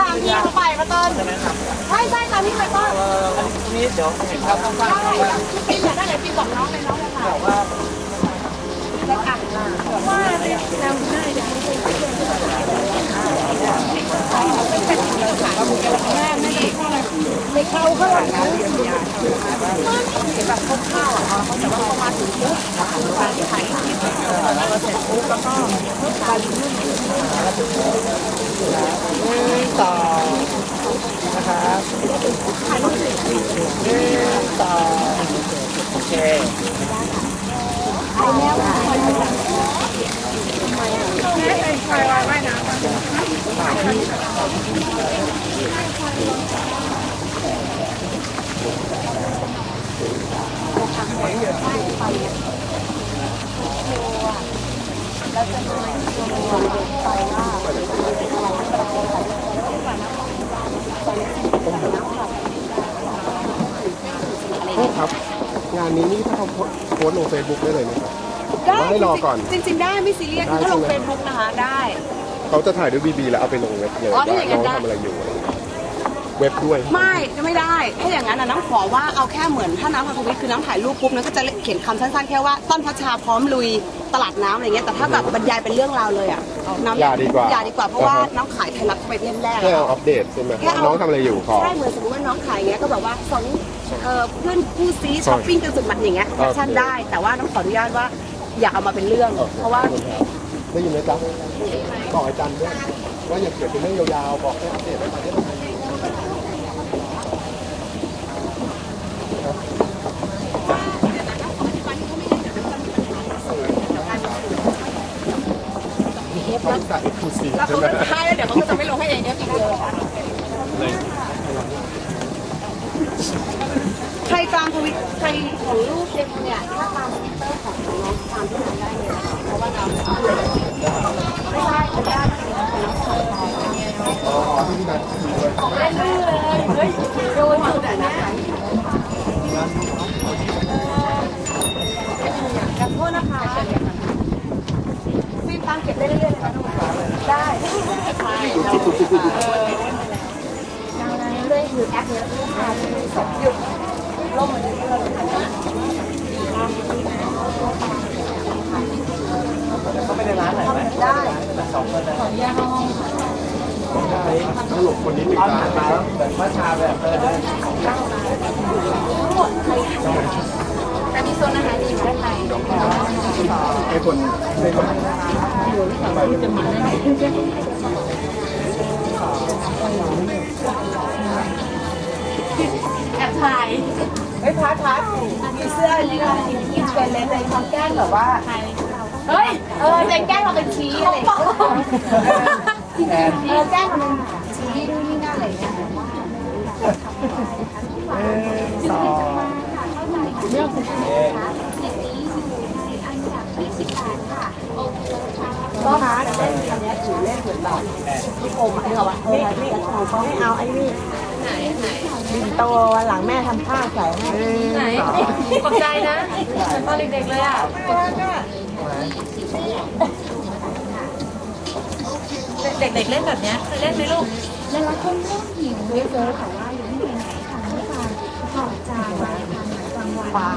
ตามที่เขาไปมาต้นใช่ใช่ตามที่ไปต้นนี่เดี๋ยวเห็นครับข้างได้พี่อยากได้ไหนพี่บอกน้องเลยน้องเลยค่ะๆว่าว่าแล้วได้เดี๋ยวไม่เข้าข้างหลังนะแบบข้าวอะเขาแต่ว่าเขามาถึงปุ๊บถ่ายถ่ายคลิปแล้ว เสร็จปุ๊บแล้วก็ไปนู่นหนึ่งสองนะครับหนึ่งสองโอเคครับ ซบุ๊กได้เลยไหมครับว่าให้รอก่อนจริง ๆ ได้ไม่ซีเรียสคือถ้าลงเฟซบุ๊กนะคะได้ เขาจะถ่ายด้วยบีบีแล้วเอาไปลงเว็บเลยอ๋อว่าถ้าอย่างนั้น้อนงได้ ทำอะไรอยู่อะไรอย่างเงี้ยเว็บด้วย ไม่ไม่ได้ถ้าอย่างนั้นนะน้ำขอว่าเอาแค่เหมือนถ้าน้ำพันธวิทย์คือน้ำถ่ายรูปปุ๊บน้ำก็จะเขียนคำสั้นๆ แค่ว่าต้นพัชชาพร้อมลุยตลาดน้ำอะไรเงี้ยแต่ถ้าแบบบรรยายเป็นเรื่องราวเลยอะน้ำอย่าดีกว่าอย่าดีกว่าเพราะว่าน้ำขายไทยรัฐไปเล่มแรกแค่อะเอาอัปเดตใช่ไหมแค่เอา น้องทำอะไรอยู่ขอ ใช่เหมือนสมมติว่าน้องขายอย่างเงี้ยก็แบบว่าสองเอ่อเพื่อนคู่ซีช้อปปิ้งกันสุดมันอย่างเงี้ย โอเคแคปชั่นได้แต่ว่าน้องขออนุญาตว่า อย่าเอามาเป็นเรื่อง เพราะว่าได้ยินไหมจ๊ะบอกอาจารย์ด้วยว่าอย่าเกิดเป็นเรื่องยาวๆบอกให้อัปเดตไว้ก่อนได้ไหมบริษัทเอ็กซ์คลูซีฟแล้วใช่เขาไหมก็ใช่แล้วเดี๋ยวเขาก็จะไม่ลงให้เองเนี่ยอีกเลยใคร ตามทวิตใครของรูปเด็กเนี่ยถ้าตามทวิตเตอร์ของน้องตามที่ไหนได้เลยนะคะเพราะว่าน้ำไม่ใช่เป็นญาติของน้องชายอ๋อที่พี่นัทคุยด้วยของเล่นลื่นเลยเฮ้ยโดนสุดอะนะขอโทษนะคะฟิล์มตามเก็บได้เรื่อยๆเลยนะได้เลยคือแอปเนี้ยหยุดล่มมันจะเลื่อน เขาไปในร้านไหนไหมได้สองคนนะตลกคนนี้ปิดตอนร้าผ่านมาแล้วแบบว่าชาแบบเออเดินแต่มีโซนอาหารอยู่ด้านในไอ้คนไอ้คนแอบถ่าย เฮ้ยพัดพัดมีเสื้อนี่ก็อินเทรนด์ในควาแกล้งแบบว่า เฮ้ย เออจะแกล้งเราเป็นชี้อะไรอย่างเงี้ยแอนเออแกล้งเราเป็นชี้ดูนี่นั่นอะไรอย่างเงี้ยหนึ่งสองเอ๊ะก็ฮะเล่นอันนี้ถือเล่นเหมือนแบบลูกอมอะนึกออกปะเออนี่ของเขาไม่เอาไอ้นี่ ไหนไหนบินโตวันหลังแม่ทำข้าวใส่ให้หนึ่งสองขอบใจนะตอนเด็กๆเลยอะเด็กๆเล่นแบบเนี้ยเคยเล่นไหมลูกเวลาคนเริ่มหิวเยอะๆแต่ว่ายังไม่ไปไหนทานข้าวทานถอดจานมาทานอาหารกลางวันเปล่า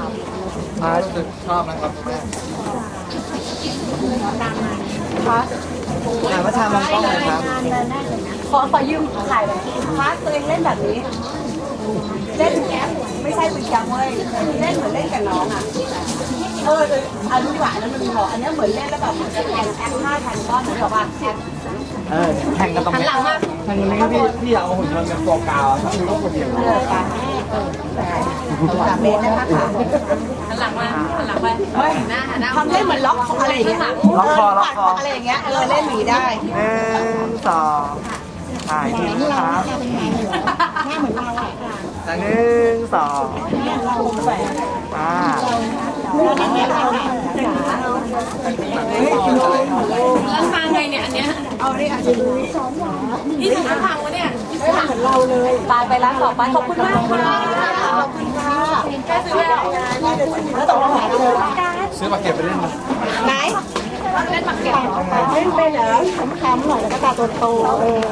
มาชอบนะครับแม่พัส ถามว่าชามองกล้องเลยครับงานเดินได้เลยนะขอขอยืมถ่ายแบบพัสตัวเองเล่นแบบนี้ เล่นแอปไม่ใช่เป็นจังเว้ยเล่นเหมือนเล่นกับน้องอะ เออเอออันนี้หวานนั้นมันมีหออันนี้เหมือนเล่นแล้วแบบเหมือนจะแข่งแอปห้าแข่งก้อนเหมือนแบบว่าแอปเออแข่งกันตรงนี้หลังมาทางนี้พี่พี่เอาหุ่นยนต์เป็นตัวกาวถ้ามีลูกคนเดียวเออค่ะเออ สามเมตรนะคะค่ะหันหลังมาหันหลังไปเฮ้ยทำเล่นเหมือนล็อกของอะไรอย่างเงี้ยล็อกคอล็อกคออะไรอย่างเงี้ยเออเล่นหนีได้หนึ่งสองถ่ายทีนะครับหน้าเหมือนเราอะหนึ่งสองอ่า แล้วทางไงเนี่ยอันเนี้ย เอาดิอะจะดู นี่ถึงจะพังวะเนี่ย เหมือนเราเลยตายไป ร้านต่อไปขอบคุณมากค่ะขอบคุณค่ะแค่ซื้อแล้วแล้วตกลงไหนเลยซื้อมาเก็บไปเล่นมาไหนเล่นมาเก็บเล่นไปเหรอขำๆหน่อยแล้วก็ตาโตๆเออ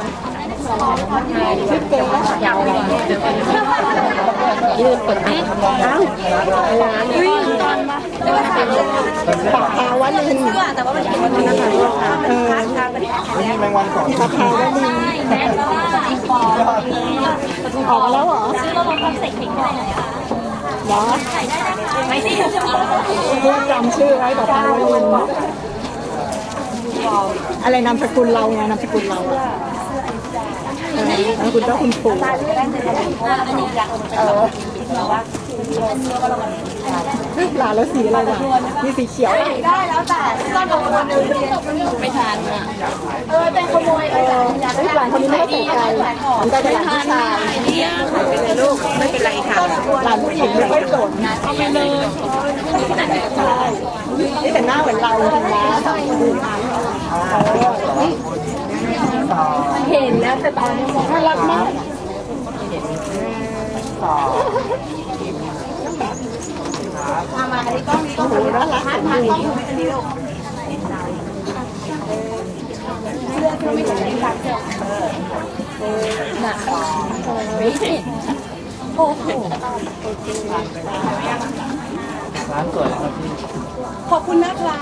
ชื่อเก่งแล้วยาวเลยยืนเปิดให้เอ้าปากคาวลินแต่ว่ามันเขียนว่าเป็นนะคะเออไม่มีแมงวันก่อนปากคาวลินออกมาแล้วเหรอซื้อระบบคอมเซ็ปต์ทิ้งได้เลยค่ะหรอไม่ได้จำชื่อไว้ปากคาวลินอะไรนามสกุลเราไงนามสกุลเรา อะเออนามสกุลเจ้าคุณปู่หลานแล้วสีอะไรล่ะมีสีเขียวได้แล้วแต่ก็โดนคนนึงไม่ทันอะเออเป็นขโมยเออหลานคนนี้ไม่ใส่ใจมันจะเป็นหลานผู้ชายเนี่ยไปเลยลูกไม่เป็นไรค่ะหลานผู้หญิงไม่ค่อยสนใช่นี่แต่หน้าเหมือนเราจริงนะเห็นแล้วแต่ตอนนี้น่ารักมาก มามาอันนี้กล้องนี้กล้องนี้ น่ารัก พั ส ด ม พัด บู กล้อง รณ์ นี้อันนี้ลูกเสื้อเธอไม่ใส่ค่ะเออหนัก โอ้โหร้านสวยครับพี่ขอบคุณนะคะ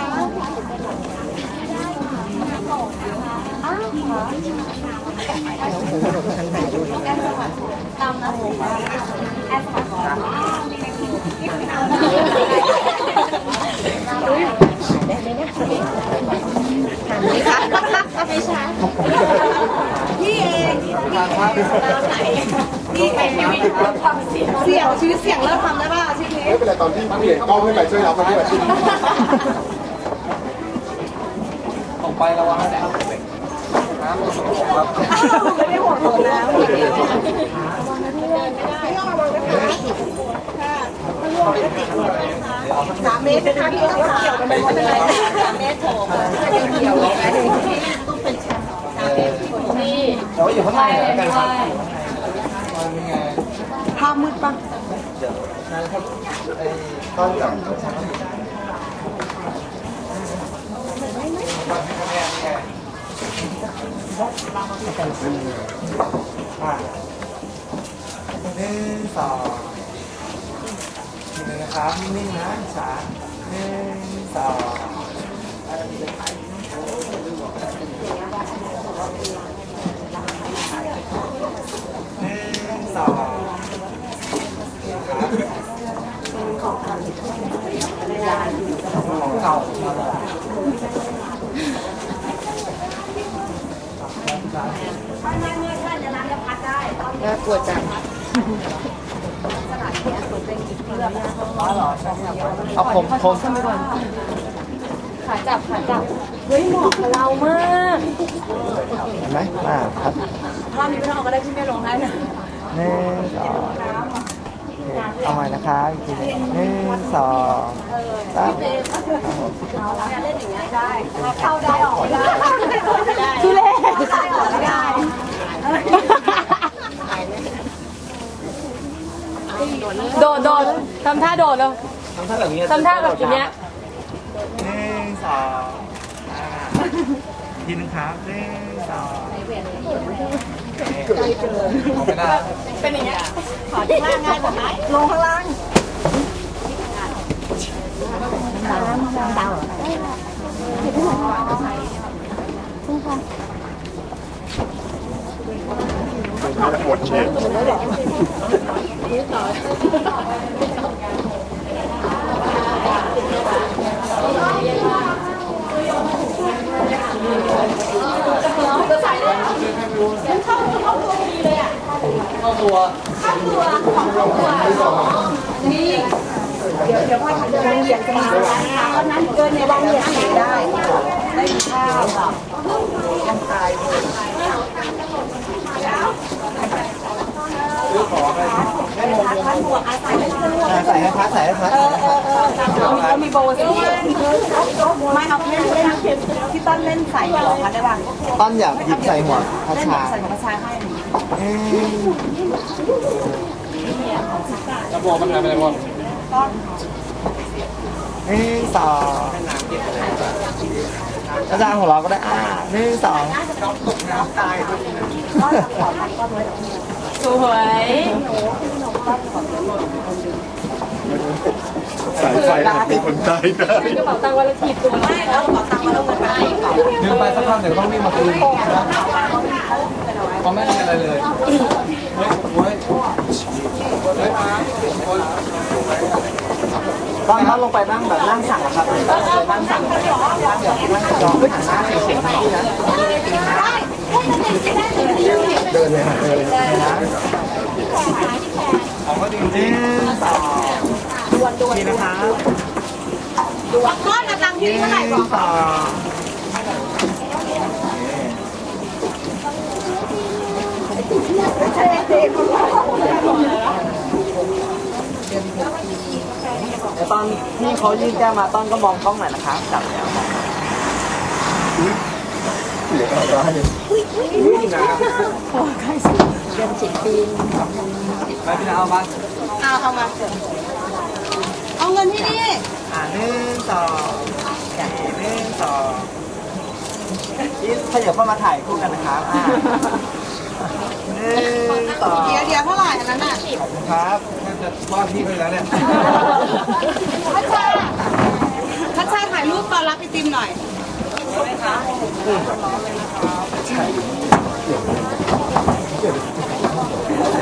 ตามนะแอสปอร์ต พี่เองพี่เองเสี่ยวชีวิตเสี่ยงเริ่มทำได้ป่ะชีวิตนี้ ไม่เป็นไรตอนที่เปลี่ยนกล้องขึ้นไปช่วยรับมาด้วยออกไประวังนะครับไม่ได้ห่วงผมแล้ว สามเมตรนะคะพี่ต้องเกี่ยวกันไปหมดเลยสามเมตรโถเกี่ยวเลยต้องเป็นชมป์สามเมตรนี่แต่ว่าอยู่ข้างในกันครับภาพมืดปะต้นกับหนึ่งสองที นะครับนิ่งนะสาหนึ่งสองหนึ่งสองของเก่า น่ากลัวจัง เอาผมผมขาจับขาจับเฮ้ยเหมาะกับเรามากเห็นไหมมาครับรอบนี้ไม่ต้องเอาก็ได้พี่ไม่ลงให้นะหนึ่งสองเอาใหม่นะครับอีกทีหนึ่งสองสามเล่นอย่างงี้ได้เข้าได้ออกไม่ได้ทุเรศได้ออกไม่ได้โดดโดด ทำท่าโดดเลยทำท่าแบบนี้ทำท่าแบบอย่างเนี้ยหนึ่งสองอ่าอีกทีหนึงครับหนึ่งสองเอาไม่ได้เป็นอย่างเงี้ยขอที่ล่างง่ายกว่าไหมลงข้างล่างปวดเชฟ เขาใส่เลยฉันเข้าเข้าตัวดี๋ยวเดี๋ยวพ่อเดินเหยียบจะมาตอนนั้นเดินในวางเหยียบได้ได้ข้าวแบบยังตายพันบวกอาศัยเป็นเพื่อนอ่า ใส่ให้พักใส่ให้พักเออเออเออเขามีโบสิไม่เอาเล่นเล่นที่ต้นเล่นใส่หัวเขาได้ป่ะต้นอย่าหยิบใส่หัวพัชชาใส่หัวประชาให้จะบอกมันทำอะไรบ้างหนึ่งสองอาจารย์ของเราก็ได้อ่าหนึ่งสอง สวยสายไฟอาจมีคนตายได้กระเป๋าตังค์วันละกี่ตัวไม่แล้วขอตังค์มาแล้วเงินไปก่อนยืมไปสักพักเดี๋ยวต้องรีบมาคืนเพราะไม่มีอะไรเลยเฮ้ยเฮ้ยเฮ้ยตอนนั้นลงไปนั่งแบบนั่งสั่งอะครับนั่งสั่งนั่งจองหันหน้าเฉยๆที่นะ เดินเลยเดินเลยนะของก็จริงๆต่อนี่นะครับก้อนตังที่เท่าไหร่บอกต่อเดี๋ยวตอนที่เขายื่นแก้มาต้นก็มองกล้องหน่อยนะครับจับแล้วมองเหลืออะ ไรบ้างนี่นะโอ้ใกล้สิเดือนสิบปีไปพี่นาเอาบ้างเอาเอามาเถอะเอาเงินที่นี่อ่าหนึ่งสองหนึ่งสองนี่ขยับเข้ามาถ่ายคู่กันนะครับอ่าหนึ่งสองเดี๋ยวเดี๋ยวเท่าไหร่อันนั้นน่ะขอบคุณครับน่าจะมอบพี่ไปแล้วเนี่ยพัชชาพัชชาถ่ายรูปตอนรับไอติมหน่อย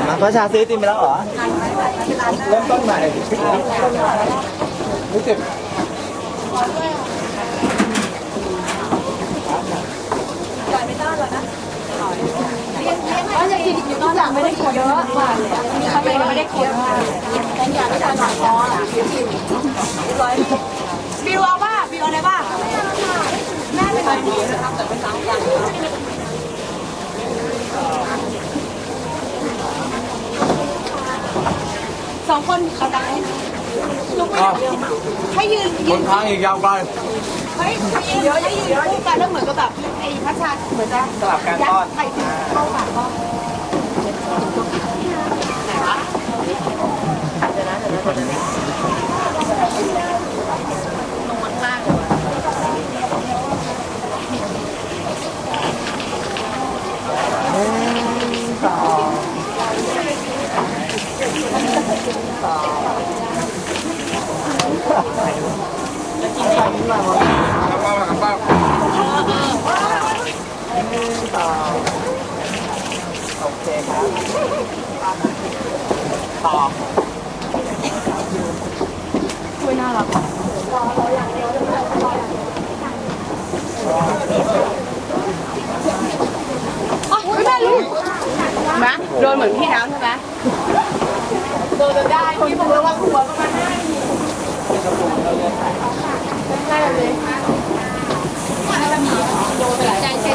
มาพระชาซื้อติมไปแล้วเหรอ เริ่มต้นใหม่ไม่เจ็บก็จะกินอยู่ตอนหลังไม่ได้กินเยอะกว่าเลยมีข้างในก็ไม่ได้กินแต่อยากจะหนักคอบิวเอาป่ะบิวเอาอะไรป่ะแม่เป็นไรดีนะครับแต่เป็นสามอย่าง สองคนเอาตังค์ให้ลุกไปให้ยืนบยืนนทางอีกยาวไกลเฮ้ยให้ยืนให้ยืนคู่กันแล้วเหมือนกับแบบไอ้พัชชาเหมือนจะสลับการยัดต้อนไข่เข้าปากก็ไหนวะส โอเคครับต่ออ๋อไม่ลูกนะโดนเหมือนพี่น้ำใช่ไหม เดนได้พี่บอกเลยว่าหัวประมาณห้าทีใช่เลยใจเช็ดได้ไหมคะ